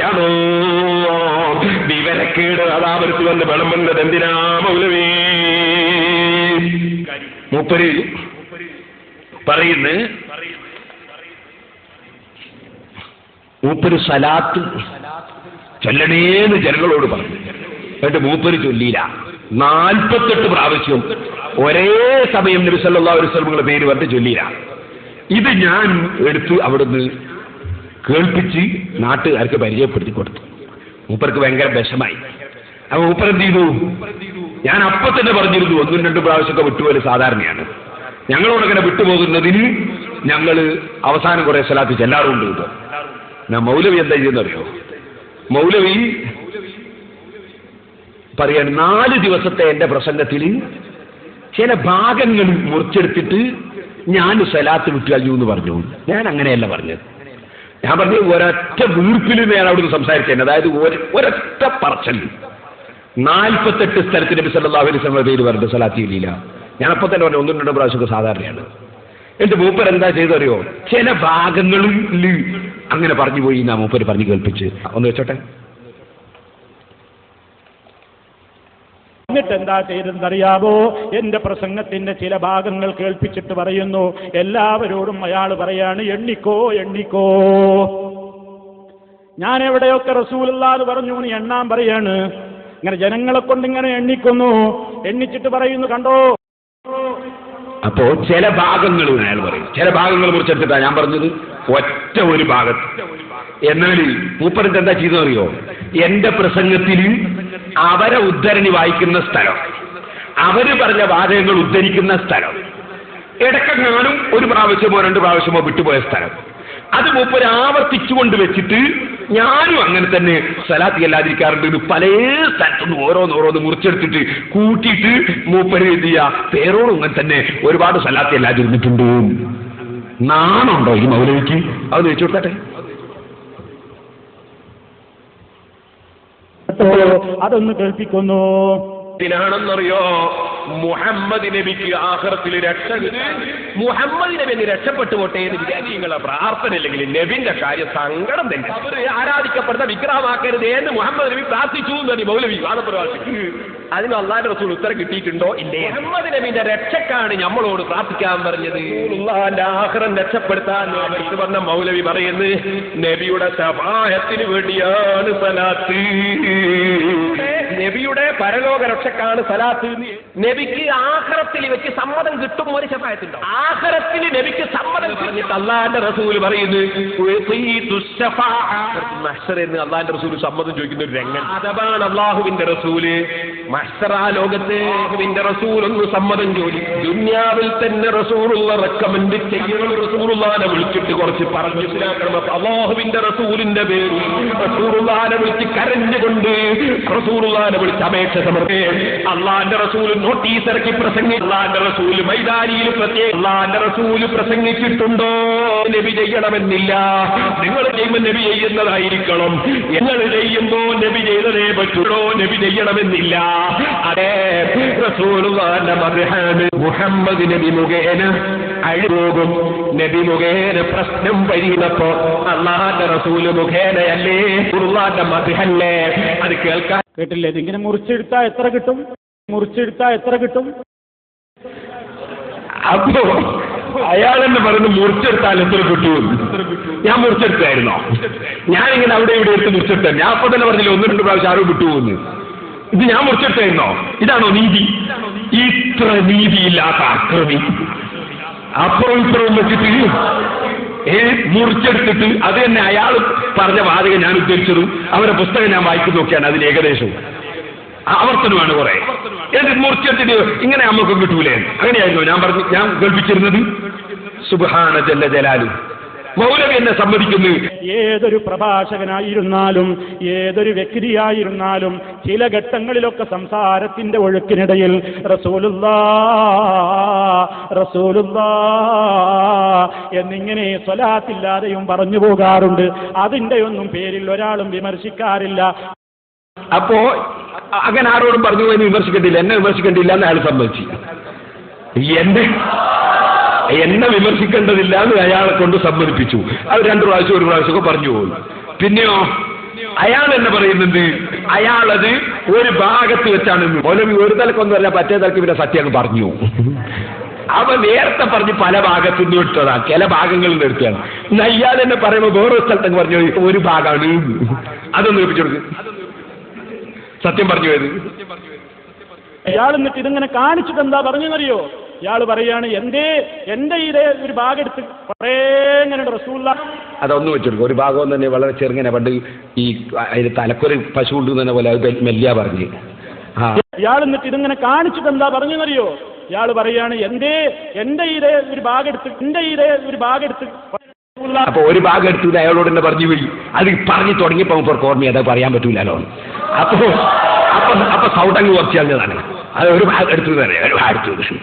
യാണോ? വിവരക്കേട് അതാപരത്ത് വന്ന് വിളമ്പുന്നത് എന്തിനാ മൗലവി? മൂപ്പര് പറയുന്നു മൂപ്പര് സലാത്ത് ചൊല്ലണേന്ന് ജനങ്ങളോട് പറഞ്ഞു. എന്നിട്ട് മൂപ്പര് ചൊല്ലിയില്ല. നാൽപ്പത്തെട്ട് പ്രാവശ്യം ഒരേ സമയം നബി സല്ലല്ലാഹു അലൈഹി വസല്ലമയുടെ പേര് പറഞ്ഞ് ചൊല്ലിയില്ല. ഇത് ഞാൻ എടുത്ത് അവിടുന്ന് കേൾപ്പിച്ച് നാട്ടുകാർക്ക് പരിചയപ്പെടുത്തി കൊടുത്തു. മൂപ്പർക്ക് ഭയങ്കര വിഷമായി. അപ്പൊ മൂപ്പർ എന്ത് ചെയ്തു? ഞാൻ അപ്പൊ തന്നെ പറഞ്ഞിരുന്നു ഒന്നും രണ്ടും പ്രാവശ്യമൊക്കെ വിട്ടുപോലെ സാധാരണയാണ്. ഞങ്ങളോട് അങ്ങനെ വിട്ടുപോകുന്നതിന് ഞങ്ങൾ അവസാനം കുറെ സ്ഥലത്ത് ചെല്ലാറുണ്ട് ഞാൻ മൗലവി എന്താ ചെയ്യുന്നറിയോ മൗലവി പറയാണ് നാല് ദിവസത്തെ എന്റെ പ്രസംഗത്തിൽ ചില ഭാഗങ്ങൾ മുറിച്ചെടുത്തിട്ട് ഞാൻ സലാത്ത് വിട്ടു കഴിഞ്ഞു എന്ന് പറഞ്ഞു. ഞാൻ അങ്ങനെയല്ല പറഞ്ഞത്. ഞാൻ പറഞ്ഞു ഒരൊറ്റ വീർപ്പിൽ ഞാൻ അവിടുന്ന് സംസാരിച്ചത് അതായത് ഒരു- ഒരൊറ്റ പറച്ചൽ. നാൽപ്പത്തെട്ട് സ്ഥലത്ത് നബി സല്ലല്ലാഹു അലൈഹി വസല്ലം പേര് പറഞ്ഞു സലാത്തി ഇല്ല ഞാൻ അപ്പൊ തന്നെ പറഞ്ഞു ഒന്നും രണ്ടും പ്രാവശ്യമൊക്കെ സാധാരണയാണ്. എന്റെ മൂപ്പർ എന്താ ചെയ്തറിയോ ചില ഭാഗങ്ങളിൽ അങ്ങനെ പറഞ്ഞു പോയി എന്നാ മൂപ്പര് പറഞ്ഞു കേൾപ്പിച്ച്. ഒന്ന് വെച്ചോട്ടെ? എന്നിട്ട് എന്താ ചെയ്തെന്നറിയാമോ എന്റെ പ്രസംഗത്തിന്റെ ചില ഭാഗങ്ങൾ കേൾപ്പിച്ചിട്ട് പറയുന്നു. എല്ലാവരോടും അയാൾ പറയാണ് എണ്ണിക്കോ എണ്ണിക്കോ. ഞാൻ എവിടെയൊക്കെ റസൂലെന്ന് പറഞ്ഞു എന്ന് എണ്ണാൻ പറയാണ്. ഇങ്ങനെ ജനങ്ങളെ കൊണ്ട് ഇങ്ങനെ എണ്ണിക്കുന്നു. എണ്ണിച്ചിട്ട് പറയുന്നു കണ്ടോ? അപ്പോ ചില ഭാഗങ്ങൾ അയാൾ പറയും. ചില ഭാഗങ്ങൾ കുറിച്ചെടുത്തിട്ടാ ഞാൻ പറഞ്ഞത്. ഒറ്റ ഒരു ഭാഗത്ത്. എന്നാൽ മൂപ്പരത്ത് എന്താ ചെയ്തെന്നറിയോ എന്റെ പ്രസംഗത്തിൽ അവരെ ഉദ്ധരണി വായിക്കുന്ന സ്ഥലം. അവർ പറഞ്ഞ വാചകങ്ങൾ ഉദ്ധരിക്കുന്ന സ്ഥലം. ഇടക്കെങ്ങാനും ഒരു പ്രാവശ്യമോ രണ്ട് പ്രാവശ്യമോ വിട്ടുപോയ സ്ഥലം. അത് മൂപ്പര് ആവർത്തിച്ചുകൊണ്ട് വെച്ചിട്ട് ഞാനും അങ്ങനെ തന്നെ സലാത്തി അല്ലാതിരിക്കാറുണ്ട് ഇത് പല സ്ഥലത്തുനിന്ന് ഓരോന്ന് ഓരോന്ന് മുറിച്ചെടുത്തിട്ട് കൂട്ടിയിട്ട് മൂപ്പര് എന്ത് ചെയ്യുക പേരോടും അങ്ങനെ തന്നെ ഒരുപാട് സലാത്തി അല്ലാതിരുന്നിട്ടുണ്ട്? നാണുണ്ടോ ഈ മൗലവിക്ക്? അത് ചോദിച്ചു കൊടുക്കട്ടെ കേട്ടോ അതൊന്ന് കേൾപ്പിക്കുന്നു. ാണെന്നറിയോ മുഹമ്മദ് നബിക്ക് ആഹ്റത്തിൽ രക്ഷ മുഹമ്മദ് നബി എന്ന് രക്ഷപ്പെട്ടു പോട്ടെ എന്ന് വിചാരിങ്ങളെ പ്രാർത്ഥന ഇല്ലെങ്കിൽ നബിന്റെ കാര്യം സങ്കടം തന്നെ. അവർ ആരാധിക്കപ്പെടുന്ന വിഗ്രഹമാക്കരുത് എന്ന് മുഹമ്മദ് നബി പ്രാർത്ഥിച്ചു എന്ന് മൗലവി വാദപ്രവാസി അതിന് അള്ളാന്റെ റസൂൽ ഉത്തരം കിട്ടിയിട്ടുണ്ടോ? ഇല്ലേ. മുഹമ്മദ് നബിന്റെ രക്ഷക്കാണ് നമ്മളോട് പ്രാർത്ഥിക്കാൻ പറഞ്ഞത്. ആഹ്റം രക്ഷപ്പെടുത്താൻ ഇത് പറഞ്ഞ മൗലവി പറയുന്നത് നബിയുടെ സഹായത്തിന് വേണ്ടിയാണ് സലാത്ത്. നബിയുടെ പരലോക രക്ഷക്കാണ് സലാത്ത് നബിക്ക് ആഹ്റത്തിൽ വെച്ച് സമ്മതം കിട്ടും ഒരു ശഫായത്തുണ്ടോ ആഹ്റത്തിൽ നബിക്ക് സമ്മതം പറഞ്ഞിട്ട് അള്ളാന്റെ റസൂൽ പറയുന്നു മഹ്സർ എന്ന് അള്ളാന്റെ റസൂൽ സമ്മതം ചോദിക്കുന്ന ഒരു രംഗം. അഥവാണ് അള്ളാഹുവിന്റെ റസൂൽ മഷറാ ലോകത്തെ അള്ളാഹുവിന്റെ റസൂൽ ഒന്ന് സമ്മതം ചോദി. ദുന്യാവിൽ തന്നെ റസൂലുള്ള റെക്കമെൻഡ് ചെയ്യണം റസൂലുള്ളാനെ വിളിച്ചിട്ട് കുറച്ച് പറഞ്ഞു. അള്ളാഹുവിന്റെ റസൂലിന്റെ പേര് റസൂലുള്ളാനെ വിളിച്ച് കരഞ്ഞുകൊണ്ട് റസൂലുള്ളാനെ വിളിച്ച് അപേക്ഷ സമർപ്പേ അള്ളാന്റെ റസൂൽ നോട്ടീസ് ഇറക്കി പ്രസംഗി അള്ളാന്റെ റസൂൽ മൈതാനിയിൽ പ്രത്യേക അള്ളാന്റെ റസൂൽ പ്രസംഗിച്ചിട്ടുണ്ടോ? നബി ചെയ്യണമെന്നില്ല. നിങ്ങൾ ചെയ്യുമ്പോൾ നബി ചെയ്യുന്നതായിരിക്കണം. നിങ്ങൾ ചെയ്യുമ്പോ നബി ചെയ്തതേ പറ്റുള്ളൂ. നബി ചെയ്യണമെന്നില്ല. അതെ മദ്ഹാണ് മുഹമ്മദ് നബി മുഖേന അഴിപോകും. നബി മുഖേന പ്രശ്നം കഴിയുന്നപ്പോ അള്ളാന്റെ റസൂൽ മുഖേനയല്ലേ? ഉറുള്ളാന്റെ മദ്ഹല്ലേ അത് കേൾക്കാൻ കേട്ടില്ലേ? ഇതിങ്ങനെ മുറിച്ചെടുത്താൽ എത്ര കിട്ടും? മുറിച്ചെടുത്താൽ എത്ര കിട്ടും? അപ്പോ അയാൾ തന്നെ പറയുന്നു മുറിച്ചെടുത്താൽ എത്ര കിട്ടും? ഞാൻ മുറിച്ചെടുത്തായിരുന്നോ? ഞാനിങ്ങനെ അവിടെ ഇവിടെ എടുത്ത് മുറിച്ചെടുത്തേ. ഞാൻ അപ്പൊ തന്നെ പറഞ്ഞില്ല ഒന്ന് രണ്ട് പ്രാവശ്യം ആരോ കിട്ടുമെന്ന് ഇത് ഞാൻ മുറിച്ചെടുത്തായിരുന്നോ? ഇതാണോ നീതി? ഇത്ര നീതിയില്ലാത്ത അക്രമി. അപ്പുറം ഇപ്പുറവും വെച്ചിട്ട് ഏ മുറിച്ചെടുത്തിട്ട് അത് തന്നെ അയാൾ പറഞ്ഞ വാചകം ഞാൻ ഉദ്ധരിച്ചതും അവരുടെ പുസ്തകം ഞാൻ വായിച്ചു നോക്കിയാണ് അതിന് ഏകദേശം ആവർത്തനമാണ് കുറെ. എന്നിട്ട് മുറിച്ചെടുത്തിട്ട് ഇങ്ങനെ നമുക്ക് കിട്ടൂലേ അങ്ങനെയായിരുന്നു. ഞാൻ പറഞ്ഞു ഞാൻ കേൾപ്പിച്ചിരുന്നത് സുബാന ജല്ല ജലാലു. മൗലവി എന്നെ സമ്മതിക്കുന്നു. ഏതൊരു പ്രഭാഷകനായിരുന്നാലും ഏതൊരു വ്യക്തിയായിരുന്നാലും ചില ഘട്ടങ്ങളിലൊക്കെ സംസാരത്തിന്റെ ഒഴുക്കിനിടയിൽ റസൂലുല്ലാ റസൂലുല്ലാ എന്നിങ്ങനെ സ്വലാത്തില്ലാതെയും പറഞ്ഞു പോകാറുണ്ട്. അതിന്റെ ഒന്നും പേരിൽ ഒരാളും വിമർശിക്കാറില്ല. അപ്പോ അങ്ങനെ ആരോടും പറഞ്ഞു പോയി വിമർശിക്കണ്ടില്ല എന്നെ വിമർശിക്കണ്ടില്ല എന്ന് അയാൾ സമ്മതിച്ചു. എന്നെ എന്നെ വിമർശിക്കേണ്ടതില്ല എന്ന് അയാളെ കൊണ്ട് സമ്മതിപ്പിച്ചു. അത് രണ്ടു പ്രാവശ്യം ഒരു പ്രാവശ്യമൊക്കെ പറഞ്ഞു പോകും പിന്നെയോ? അയാൾ എന്നെ പറയുന്നുണ്ട് അയാളത് ഒരു ഭാഗത്ത് വെച്ചാണ് ഓലം ഒരു തലക്കൊന്നും അല്ല മറ്റേ തലക്ക് പിന്നെ സത്യം പറഞ്ഞു. അവൻ നേരത്തെ പറഞ്ഞ് പല ഭാഗത്തു നിന്ന് വിട്ടതാ ചില ഭാഗങ്ങളിൽ നിന്ന് എടുത്തതാണ്. എന്നാ എന്നെ പറയുമ്പോൾ വേറൊരു സ്ഥലത്ത് പറഞ്ഞു ഒരു ഭാഗമാണ് അതൊന്ന് ഏൽപ്പിച്ചു കൊടുക്കും. സത്യം പറഞ്ഞു പോയത്. ഇയാൾ എന്നിട്ട് ഇതിങ്ങനെ കാണിച്ചിട്ട് എന്താ പറഞ്ഞെന്നറിയോ? ഇയാൾ പറയാണ് എന്തേ എന്റെ ഇതേ ഒരു ഭാഗം എടുത്ത് കുറേ ഇങ്ങനെ റസൂല്ല അതൊന്ന് വെച്ചെടുക്കും. ഒരു ഭാഗം തന്നെ വളരെ ചെറുങ്ങനെ പണ്ട് ഈ തലക്കൊരു പശു കൊണ്ടുവന്ന പോലെ അത് മെല്ലിയ പറഞ്ഞ്. ഇയാൾ എന്നിട്ട് ഇതിങ്ങനെ കാണിച്ചിട്ട് എന്താ പറഞ്ഞെന്നറിയോ? ഇയാൾ പറയാണ് എന്തേ എന്റെ ഇതേ ഒരു ഭാഗം എടുത്ത് എന്റെ ഇതേ ഒരു ഭാഗം എടുത്ത് അപ്പൊ ഒരു ഭാഗം എടുത്ത് അയാളോട് തന്നെ പറഞ്ഞു പോയി അത് പറഞ്ഞു തുടങ്ങിയപ്പോ അവർക്ക് ഓർമ്മ അത് പറയാൻ പറ്റൂലോ അപ്പൊ അപ്പൊ അപ്പൊ സൗണ്ട് അങ്ങ് കുറച്ച് കളഞ്ഞതാണ് അത് ഒരു ഭാഗം എടുത്തു തന്നെ ഒരു ഭാഗം എടുത്തു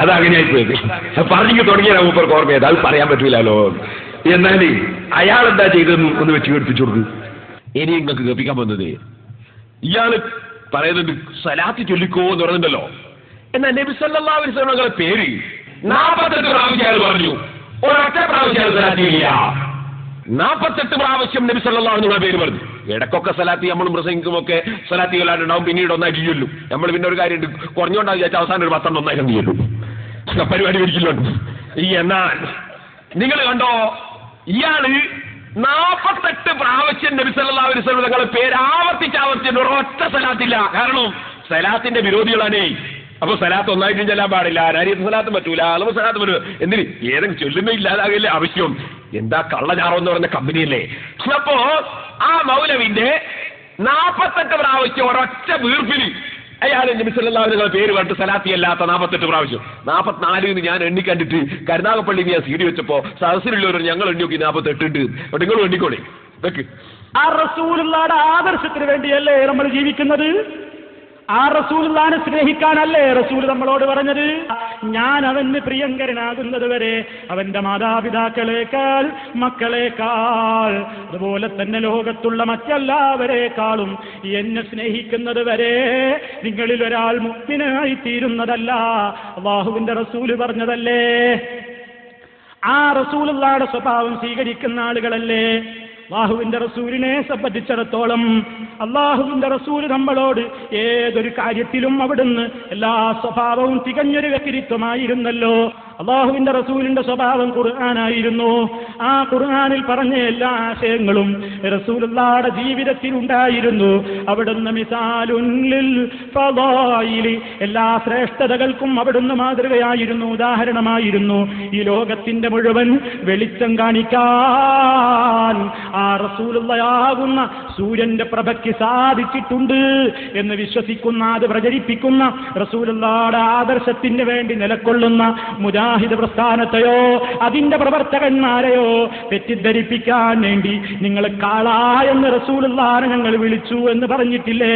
അതങ്ങനെയായി പോയത് അത് പറഞ്ഞു തുടങ്ങിയ മൂപ്പർക്ക് ഓർമ്മയത് അത് പറയാൻ പറ്റൂലല്ലോ. എന്നാൽ അയാൾ എന്താ ചെയ്തതെന്ന് ഒന്ന് വെച്ച് കേൾപ്പിച്ചു കൊടുക്ക്. ഇനി നിങ്ങൾക്ക് കേൾപ്പിക്കാൻ വന്നത് ഇയാൾ പറയുന്നുണ്ട് സലാത്ത് ചൊല്ലിക്കോ എന്ന് പറയുന്നുണ്ടല്ലോ എന്നാൽ നബി അലൈഹി വസല്ലമയുടെ പേര് നാൽപ്പത്തെട്ട് പ്രാവശ്യം അയാൾ പറഞ്ഞു. ഒരൊറ്റ പ്രാവശ്യം സലാത്ത് ചെയ്യില്ല. നാൽപ്പത്തെട്ട് പ്രാവശ്യം നബി അലൈഹി വസല്ലമയുടെ പേര് പറഞ്ഞു. ഇടക്കൊക്കെ സലാത്തി നമ്മളും പ്രസംഗിക്കും ഒക്കെ സലാത്തി കൊല്ലാണ്ടുണ്ടാവും പിന്നീട് ഒന്നായിട്ട് ചൊല്ലും നമ്മൾ പിന്നെ ഒരു കാര്യം കുറഞ്ഞുകൊണ്ടാ വിചാരിച്ച അവസാനം ഒരു പത്തെണ്ണം ഒന്നായിട്ട് അങ്ങ് ചൊല്ലും പരിപാടി ഈ എന്നാൽ നിങ്ങൾ കണ്ടോ? ഇയാൾ നാൽപ്പത്തെട്ട് പ്രാവശ്യം നബി സല്ലല്ലാഹു അലൈഹി വസല്ലം തങ്ങളുടെ പേര് ആവർത്തിച്ച് ആവർത്തിച്ച് ഒരൊറ്റ സലാത്തില്ല. കാരണം സലാത്തിന്റെ വിരോധികളാണേ. അപ്പൊ സലാത്ത് ഒന്നായിട്ടും ചെല്ലാൻ പാടില്ല. അനാരിയത്ത് സലാത്ത് പറ്റൂല. അളവ് സലാത്ത് പറ്റൂ എന്തിന്? ഏതെങ്കിലും ചൊല്ലുന്ന ഇല്ലാതാകില്ല ആവശ്യം. എന്താ കള്ളചാറോ എന്ന് പറയുന്ന കമ്പനിയല്ലേ അപ്പോ ആ മൗലവിന്റെ നാൽപ്പത്തെട്ട് പ്രാവശ്യം ഒരൊറ്റ വീർപ്പിൽ അയാൾ നബി അലൈഹി പേര് പറഞ്ഞിട്ട് സലാത്തി അല്ലാത്ത നാൽപ്പത്തെട്ട് പ്രാവശ്യം. നാൽപ്പത്തിനാലിന് ഞാൻ എണ്ണി കണ്ടിട്ട് കരുനാഗപ്പള്ളി ഞാൻ സീഡി വെച്ചപ്പോ സദസ്സിലുള്ളവർ ഞങ്ങൾ എണ്ണി നോക്കി നാൽപ്പത്തെട്ട് ഉണ്ട് നിങ്ങൾ എണ്ണിക്കോളി ആ റസൂലുള്ളാടെ ആദർശത്തിന് വേണ്ടിയല്ലേ നമ്മൾ ജീവിക്കുന്നത്? ആ റസൂലുള്ളാനെ സ്നേഹിക്കാനല്ലേ റസൂൽ നമ്മളോട് പറഞ്ഞത്? ഞാൻ അവന് പ്രിയങ്കരനാകുന്നത് വരെ അവന്റെ മാതാപിതാക്കളെക്കാൾ മക്കളെക്കാൾ അതുപോലെ തന്നെ ലോകത്തുള്ള മറ്റെല്ലാവരെക്കാളും എന്നെ സ്നേഹിക്കുന്നത് വരെ നിങ്ങളിൽ ഒരാൾ മുക്തിനായി തീരുന്നതല്ല അള്ളാഹുവിന്റെ റസൂൽ പറഞ്ഞതല്ലേ? ആ റസൂലുള്ളാടെ സ്വഭാവം സ്വീകരിക്കുന്ന ആളുകളല്ലേ? അള്ളാഹുവിന്റെ റസൂലിനെ സംബന്ധിച്ചിടത്തോളം അള്ളാഹുവിന്റെ റസൂൽ നമ്മളോട് ഏതൊരു കാര്യത്തിലും അവിടുന്ന് എല്ലാ സ്വഭാവവും തികഞ്ഞൊരു വ്യക്തിത്വമായിരുന്നല്ലോ. അള്ളാഹുവിന്റെ റസൂലിന്റെ സ്വഭാവം ഖുർആനായിരുന്നു. ആ ഖുർആനിൽ പറഞ്ഞ എല്ലാ ആശയങ്ങളും റസൂലുള്ളാടെ ജീവിതത്തിൽ ഉണ്ടായിരുന്നു അവിടുന്ന് മിസാലുല്ലിൽ എല്ലാ ശ്രേഷ്ഠതകൾക്കും അവിടുന്ന് മാതൃകയായിരുന്നു ഉദാഹരണമായിരുന്നു. ഈ ലോകത്തിന്റെ മുഴുവൻ വെളിച്ചം കാണിക്കാൻ ആ റസൂലുള്ളയാകുന്ന സൂര്യന്റെ പ്രഭയ്ക്ക് സാധിച്ചിട്ടുണ്ട് എന്ന് വിശ്വസിക്കുന്ന അത് പ്രചരിപ്പിക്കുന്ന റസൂലുള്ളാടെ ആദർശത്തിന് വേണ്ടി നിലകൊള്ളുന്ന മുജാഹിദ് പ്രസ്ഥാനത്തെയോ അതിന്റെ പ്രവർത്തകന്മാരെയോ തെറ്റിദ്ധരിപ്പിക്കാൻ വേണ്ടി നിങ്ങൾ കാളാ എന്ന് റസൂലുള്ളാനെ ഞങ്ങൾ വിളിച്ചു എന്ന് പറഞ്ഞിട്ടില്ലേ?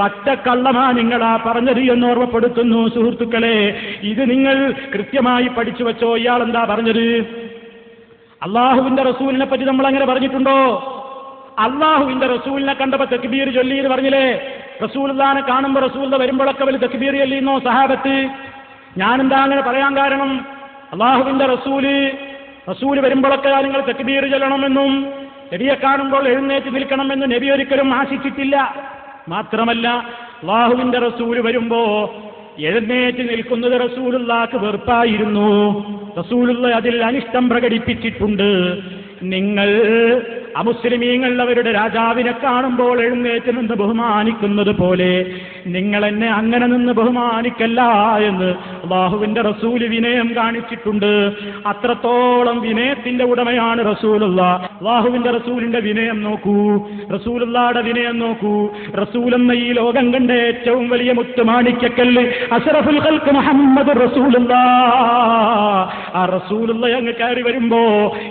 പച്ചക്കള്ളമാ നിങ്ങളാ പറഞ്ഞത് എന്ന് ഓർമ്മപ്പെടുത്തുന്നു സുഹൃത്തുക്കളെ. ഇത് നിങ്ങൾ കൃത്യമായി പഠിച്ചു വെച്ചോ? ഇയാൾ എന്താ പറഞ്ഞത്? അള്ളാഹുവിന്റെ റസൂലിനെ പറ്റി നമ്മൾ അങ്ങനെ പറഞ്ഞിട്ടുണ്ടോ? അള്ളാഹുവിന്റെ റസൂലിനെ കണ്ടപ്പോ തെക്കുബീർ ചൊല്ലി എന്ന് പറഞ്ഞില്ലേ? റസൂൽദാനെ കാണുമ്പോ റസൂൽ വരുമ്പോഴൊക്കെ വലിയ തെക്കുബീർ ചൊല്ലിയെന്നോ സഹാബത്ത്? ഞാനെന്താ അങ്ങനെ പറയാൻ കാരണം? അള്ളാഹുവിന്റെ റസൂൽ റസൂൽ വരുമ്പോഴൊക്കെ നിങ്ങൾ തെക്കുബീർ ചെല്ലണമെന്നും നബിയെ കാണുമ്പോൾ എഴുന്നേറ്റ് നിൽക്കണമെന്ന് നബി ഒരിക്കലും ആശിച്ചിട്ടില്ല. മാത്രമല്ല അള്ളാഹുവിന്റെ റസൂൽ വരുമ്പോ എഴുന്നേറ്റ് നിൽക്കുന്നത് റസൂലുള്ളാക്ക് വെറുപ്പായിരുന്നു. റസൂലുള്ള അതിൽ അനിഷ്ടം പ്രകടിപ്പിച്ചിട്ടുണ്ട്. നിങ്ങൾ അമുസ്ലിമീങ്ങൾ അവരുടെ രാജാവിനെ കാണുമ്പോൾ എഴുന്നേറ്റ് നിന്ന് ബഹുമാനിക്കുന്നത് പോലെ നിങ്ങൾ എന്നെ അങ്ങനെ നിന്ന് ബഹുമാനിക്കല്ല എന്ന് അള്ളാഹുവിന്റെ റസൂൽ വിനയം കാണിച്ചിട്ടുണ്ട്. അത്രത്തോളം വിനയത്തിന്റെ ഉടമയാണ് റസൂലുള്ള. അള്ളാഹുവിന്റെ റസൂലിന്റെ വിനയം നോക്കൂ. റസൂലുള്ളാടെ വിനയം നോക്കൂ. റസൂൽ എന്ന ഈ ലോകം കണ്ട ഏറ്റവും വലിയ മുത്തുമാണിക്കല്ല് റസൂലുള്ള. അങ്ങ് കയറി വരുമ്പോ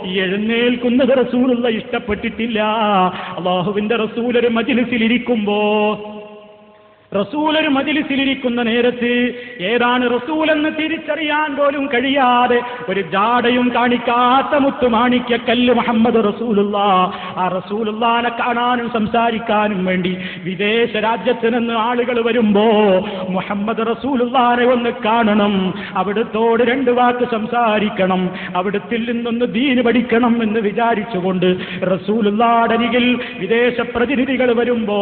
എഴുന്നേൽക്കുന്നത് റസൂലുള്ള ഇഷ്ടപ്പെട്ടിട്ടില്ല. അള്ളാഹുവിന്റെ റസൂൽ ഒരു റസൂൽ ഒരു മജിലിസിലിരിക്കുന്ന നേരത്ത് ഏതാണ് റസൂൽ എന്ന് തിരിച്ചറിയാൻ പോലും കഴിയാതെ ഒരു ജാടയും കാണിക്കാത്ത മുത്തുമാണിക്യ കല്ല് മുഹമ്മദ് റസൂലുള്ള. ആ റസൂലുള്ളാനെ കാണാനും സംസാരിക്കാനും വേണ്ടി വിദേശ രാജ്യത്ത് നിന്ന് ആളുകൾ വരുമ്പോ മുഹമ്മദ് റസൂലുള്ളാനെ ഒന്ന് കാണണം അവിടുത്തോട് രണ്ട് വാക്ക് സംസാരിക്കണം അവിടുത്തിൽ നിന്നൊന്ന് ദീന് പഠിക്കണം എന്ന് വിചാരിച്ചുകൊണ്ട് റസൂലുള്ളാടരികിൽ വിദേശ പ്രതിനിധികൾ വരുമ്പോ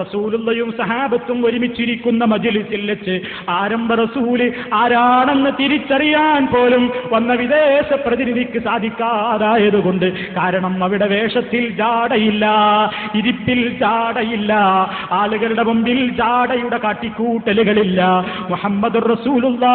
റസൂലുള്ളയും സഹാബത്തും ഒരുമിച്ചിരിക്കുന്ന മജിലിസിൽ വെച്ച് ആരംഭ റസൂൽ ആരാണെന്ന് തിരിച്ചറിയാൻ പോലും വന്ന വിദേശ പ്രതിനിധിക്ക് സാധിക്കാതായതുകൊണ്ട് കാരണം അവിടെ വേഷത്തിൽ ജാടയില്ല ഇരിപ്പിൽ ജാടയില്ല ആളുകളുടെ മുമ്പിൽ ജാടയുടെ കാട്ടിക്കൂട്ടലുകളില്ല. മുഹമ്മദ് റസൂലുള്ള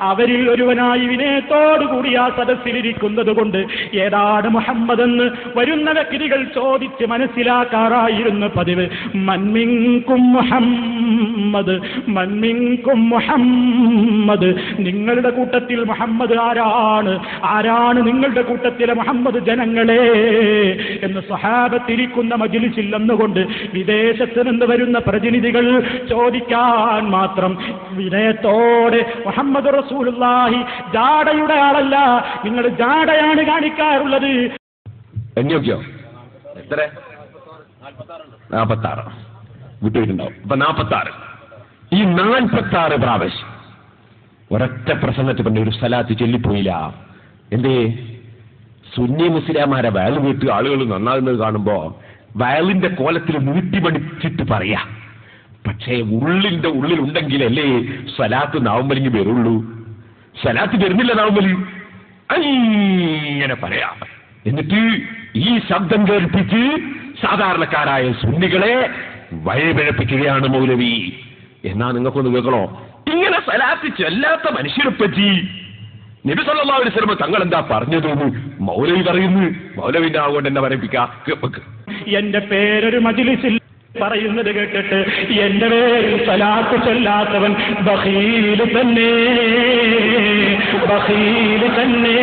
അവരിൽ ഒരുവനായി വിനയത്തോടുകൂടി ആ സദസ്സിലിരിക്കുന്നത് കൊണ്ട് ഏതാണ് മുഹമ്മദ് എന്ന് വരുന്ന വ്യക്തികൾ ചോദിച്ച് മനസ്സിലാക്കാറായിരുന്നു പതിവ്. മൻമിങ്കും മുഹമ്മദ് മൻമിങ്കും മുഹമ്മദ്. നിങ്ങളുടെ കൂട്ടത്തിൽ മുഹമ്മദ് ആരാണ്? ആരാണ് നിങ്ങളുടെ കൂട്ടത്തിലെ മുഹമ്മദ് ജനങ്ങളെ? എന്ന് സഹാബത്തിരിക്കുന്ന മജിലിസിൽ എന്നുകൊണ്ട് വിദേശത്ത് നിന്ന് വരുന്ന പ്രതിനിധികൾ ചോദിക്കാൻ മാത്രം വിനയത്തോടെ മുഹമ്മദ് റസൂലുള്ളാഹി ജാടയുടെ ആളല്ല. നിങ്ങൾ ജാടയാണ് കാണിക്കാറുള്ളത്. എണ്ണിയൊക്കെയോ? എത്ര? നാപ്പത്താറ് വിട്ടുപോയിട്ടുണ്ടാവും. അപ്പൊ നാപ്പത്താറ്. ഈ നാൽപ്പത്താറ് പ്രാവശ്യം ഒരൊറ്റ പ്രസംഗത്തിൽ പറഞ്ഞ ഒരു സ്ഥലത്ത് ചൊല്ലിപ്പോയില്ല. എന്തേ? സുന്നി മുസ്ലിമാരെ വയൽ വീട്ട് ആളുകൾ നന്നാകുന്നത് കാണുമ്പോ വയലിന്റെ കോലത്തിൽ നീട്ടി പഠിച്ചിട്ട് പറയാ പക്ഷേ ഉള്ളിന്റെ ഉള്ളിലുണ്ടെങ്കിലല്ലേ സ്വലാത്ത് നാവുമ്പലിങ്ങി വരുള്ളൂ? സ്വലാത്ത് വരുന്നില്ല നാവുമ്പലി. അങ്ങനെ പറയാ. എന്നിട്ട് ഈ ശബ്ദം കേൾപ്പിച്ച് സാധാരണക്കാരായ സുന്നികളെ വഴിപിഴപ്പിക്കുകയാണ് മൗലവി. എന്നാ നിങ്ങൾക്കൊന്ന് കേൾക്കണോ? ഇങ്ങനെ സലാത്ത് ചെല്ലാത്ത മനുഷ്യരെ പറ്റി നബി സല്ലല്ലാഹു അലൈഹി വസല്ലം തങ്ങൾ എന്താ പറഞ്ഞു തോന്നു മൗലവി പറയുന്നു. മൗലവിന്റെ ആകൊണ്ട് എന്നെ പറയിപ്പിക്കുക എന്റെ പേരൊരു മജിലിസിൽ പറയുന്നത് കേട്ടിട്ട് എന്റെ പേരിൽ സലാത്ത് ചെല്ലാത്തവൻ ബഹീൽ തന്നെ. ബഹീൽ തന്നെ.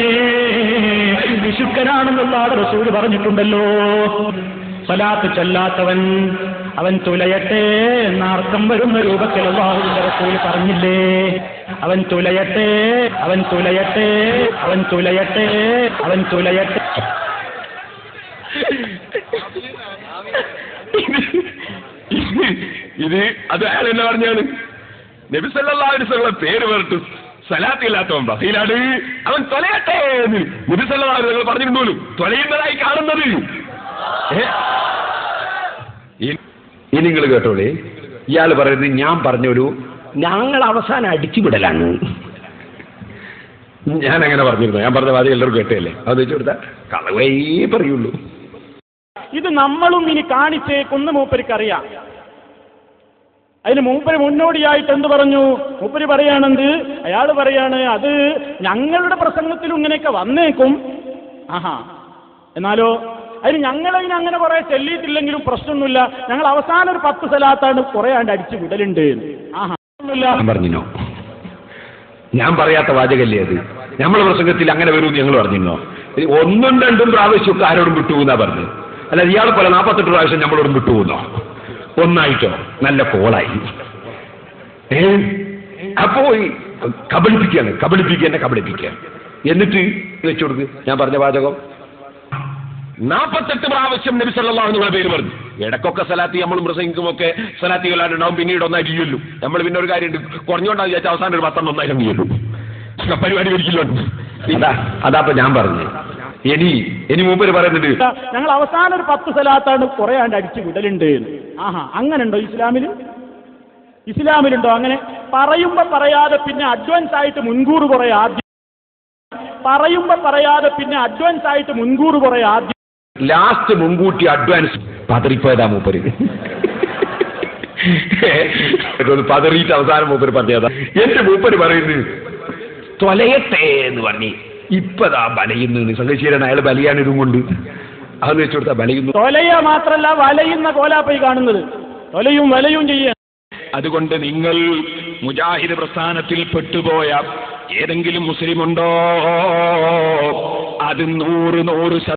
വിശുക്കനാണെന്നുള്ള റസൂൽ പറഞ്ഞിട്ടുണ്ടല്ലോ. സലാത്ത് ചൊല്ലാത്തവൻ അവൻ തുലയട്ടെ എന്നാർക്കം വരുന്ന രൂപത്തിൽ അള്ളാഹുവിന്റെ റസൂൽ പറഞ്ഞില്ലേ? അവൻ തുലയട്ടെ അവൻ തുലയട്ടെ അവൻ തുലയട്ടെ അവൻ തുലയട്ടെ. ഇത് അത് അയാൾ എന്നെ പറഞ്ഞാണ്. നബി വസല്ലം പേര് പറഞ്ഞു സലാത്തില്ലാത്തവൻ ബഹീലാണ്. അവൻ തൊലയട്ടെ എന്ന് നബി സല്ലല്ലാഹു പറഞ്ഞിരുന്നു വസല്ലം തൊലയുന്നതായി കാണുന്നത്. ഇനി നിങ്ങൾ കേട്ടോളി. ഇയാൾ പറയുന്നത് ഞാൻ പറഞ്ഞൊരു ഞങ്ങൾ അവസാനം അടിച്ചുവിടലാണ് ഞാൻ അങ്ങനെ പറഞ്ഞിരുന്നു. ഞാൻ പറഞ്ഞ വാദം എല്ലാവരും കേട്ടല്ലേ അത് വെച്ചു കൊടുത്താൽ കളവേ പറയുള്ളൂ. ഇത് നമ്മളും ഇനി കാണിച്ചേക്കുന്ന മൂപ്പരിക്കറിയാം. അതിന് മൂപ്പര് മുന്നോടിയായിട്ട് എന്ത് പറഞ്ഞു? മൂപ്പര് പറയാണെന്ത്? അയാൾ പറയാണ് അത് ഞങ്ങളുടെ പ്രസംഗത്തിലും ഇങ്ങനെയൊക്കെ വന്നേക്കും. ആഹാ. എന്നാലോ അതിന് ഞങ്ങളതിന് അങ്ങനെ കുറെ ചെല്ലിയിട്ടില്ലെങ്കിലും പ്രശ്നമൊന്നുമില്ല. ഞങ്ങൾ അവസാനം ഒരു പത്ത് സ്ഥലത്താണ് കുറെ ആണ്ട് അടിച്ചു വിടലുണ്ട്. ആഹാ ഒന്നുമില്ല ഞാൻ പറയാത്ത വാചകല്ലേ അത്? നമ്മളെ പ്രസംഗത്തിൽ അങ്ങനെ വരുമെന്ന് ഞങ്ങൾ പറഞ്ഞിരുന്നോ? ഒന്നും രണ്ടും പ്രാവശ്യമൊക്കെ ആരോടും വിട്ടുപോകുന്നാ പറഞ്ഞു അല്ല ഇയാൾ പോലെ നാൽപ്പത്തെട്ട് പ്രാവശ്യം നമ്മളോടും വിട്ടുപോകുന്നോ? ഒന്നായിട്ടോ? നല്ല കോളായി. ഏ? അപ്പോ കബളിപ്പിക്കുകയാണ് കബളിപ്പിക്കുക എന്നെ കബളിപ്പിക്കുക എന്നിട്ട് വെച്ചു കൊടുക്ക്. ഞാൻ പറഞ്ഞ വാചകം? നാൽപ്പത്തെട്ട് പ്രാവശ്യം നബി സല്ലല്ലാഹു നിങ്ങളെ പേര് പറഞ്ഞു. ഇടക്കൊക്കെ സലാത്തി നമ്മളും പ്രസംഗിക്കും ഒക്കെ സലാത്തി കൊല്ലാണ്ടുണ്ടാവും പിന്നീട് ഒന്നായി ചൊല്ലും നമ്മൾ പിന്നെ ഒരു കാര്യമുണ്ട് കുറഞ്ഞോണ്ടാന്ന് വിചാരിച്ച അവസാനം ഒരു പത്തെണ്ണം ഒന്നായിരം ചൊല്ലും പരിപാടി ഒരിക്കലും അതാ അതാപ്പൊ ഞാൻ പറഞ്ഞു ഇനി ഇനി മൂപ്പര് പറയുന്നുണ്ട് ഞങ്ങൾ അവസാനം ഒരു പത്ത് സ്ഥലത്താണ് കുറയാണ്ട് അടിച്ചു വിടലുണ്ട് ആഹാ അങ്ങനെ ഉണ്ടോ ഇസ്ലാമിൽ ഇസ്ലാമിലുണ്ടോ അങ്ങനെ? പറയുമ്പോ പറയാതെ പിന്നെ അഡ്വാൻസ് ആയിട്ട് മുൻകൂർ കുറെ ആദ്യം. പറയുമ്പോ പറയാതെ പിന്നെ അഡ്വാൻസ് ആയിട്ട് മുൻകൂർ കുറെ ആദ്യം. ലാസ്റ്റ് മുൻകൂട്ടി അഡ്വാൻസ് പതറിപ്പോയതാ മൂപ്പര്. പതറിയിട്ട് അവസാനം മൂപ്പര് പറഞ്ഞതാ. എന്റെ മൂപ്പര് പറയുന്നത് തൊലയട്ടെ എന്ന് പറഞ്ഞു ഇപ്പതാ ബലയുന്നു സംഘശീലൻ അയാൾ ബലിയാണ് ഇതും കൊണ്ട്. അതെന്ന് വെച്ചു കൊടുത്താ ബലയുന്നു തൊലയ മാത്രല്ല വലയുന്ന കോലാപ്പൈ കാണുന്നത്. തൊലയും വലയും ചെയ്യാൻ അതുകൊണ്ട് നിങ്ങൾ മുജാഹിദ് പ്രസ്ഥാനത്തിൽ പെട്ടുപോയ ഏതെങ്കിലും മുസ്ലിം ഉണ്ടോ അത് നൂറ് നൂറ് ശത-